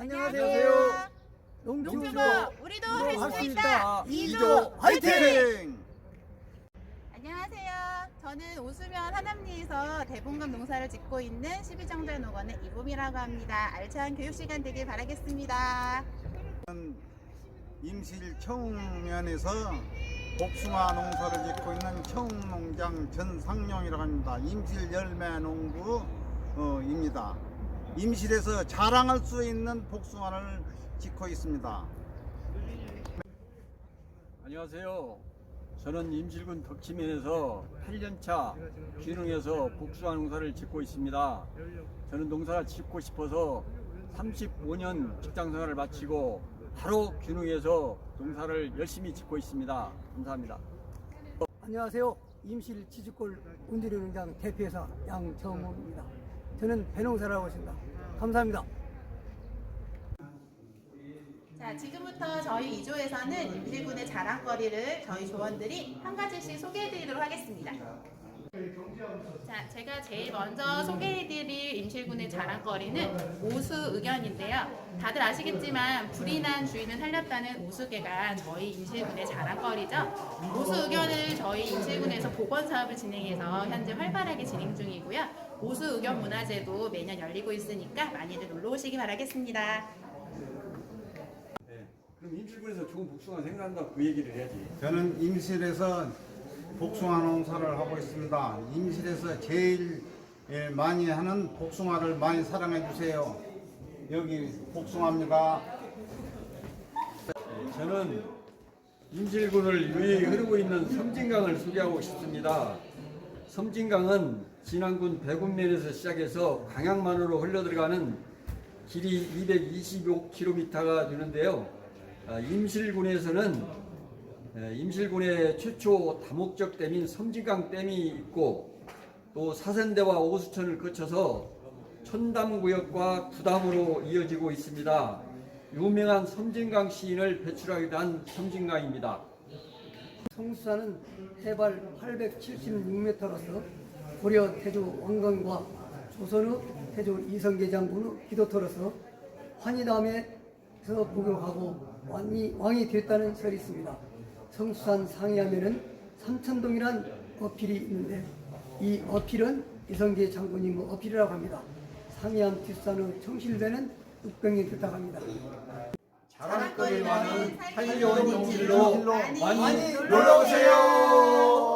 안녕하세요. 농주부 농주부 우리도 할할수수 있다. 2조 화이팅! 안녕하세요. 저는 오수면 하남리에서 대봉감 농사를 짓고 있는 12정자 농원의 이봄이라고 합니다. 알찬 교육 시간 되길 바라겠습니다. 임실 청면에서 복숭아 농사를 짓고 있는 청농장 전상용이라고 합니다. 임실 열매 농부입니다. 임실에서 자랑할 수 있는 복숭아를 짓고 있습니다. 안녕하세요. 저는 임실군 덕치면에서 8년차 귀농해서 복숭아 농사를 짓고 있습니다. 저는 농사를 짓고 싶어서 35년 직장생활을 마치고 바로 귀농해서 농사를 열심히 짓고 있습니다. 감사합니다. 안녕하세요. 임실 치즈골 운드리 농장 대표이사 양정호입니다. 저는 배농사를 하고 있습니다. 감사합니다. 자, 지금부터 저희 2조에서는 임실군의 자랑거리를 저희 조원들이 한 가지씩 소개해 드리도록 하겠습니다. 자, 제가 제일 먼저 소개해드릴 임실군의 자랑거리는 오수 의견인데요. 다들 아시겠지만 불이 난 주인을 살렸다는 오수계가 저희 임실군의 자랑거리죠. 오수 의견을 저희 임실군에서 복원 사업을 진행해서 현재 활발하게 진행 중이고요. 오수 의견 문화제도 매년 열리고 있으니까 많이들 놀러 오시기 바라겠습니다. 네. 그럼 임실군에서 좋은 복숭아 생산한다 그 얘기를 해야지. 저는 임실에서 복숭아 농사를 하고 있습니다. 임실에서 제일 예, 많이 하는 복숭아를 많이 사랑해 주세요. 여기 복숭아입니다. 저는 임실군을 유유히 흐르고 있는 섬진강을 소개하고 싶습니다. 섬진강은 진안군 백운면에서 시작해서 광양만으로 흘러들어가는 길이 225km가 되는데요. 아, 임실군에서는 에, 임실군의 최초 다목적 댐인 섬진강 댐이 있고 또 사선대와 오수천을 거쳐서 천담구역과 구담으로 이어지고 있습니다. 유명한 섬진강 시인을 배출하기도 한 섬진강입니다. 성수산은 해발 876m로서 고려 태조 왕건과 조선의 태조 이성계 장군의 기도터로서 환희담에서 복용하고 왕이, 왕이 됐다는 설이 있습니다. 성수산 상해하면은 삼천동이란 어필이 있는데 이 어필은 이성계 장군님의 어필이라고 합니다. 상해암 뒷산의 청실되는 흑병이 됐다고 합니다. 자랑거리 많은 한려운 임실로 많이 많이 놀러 오세요.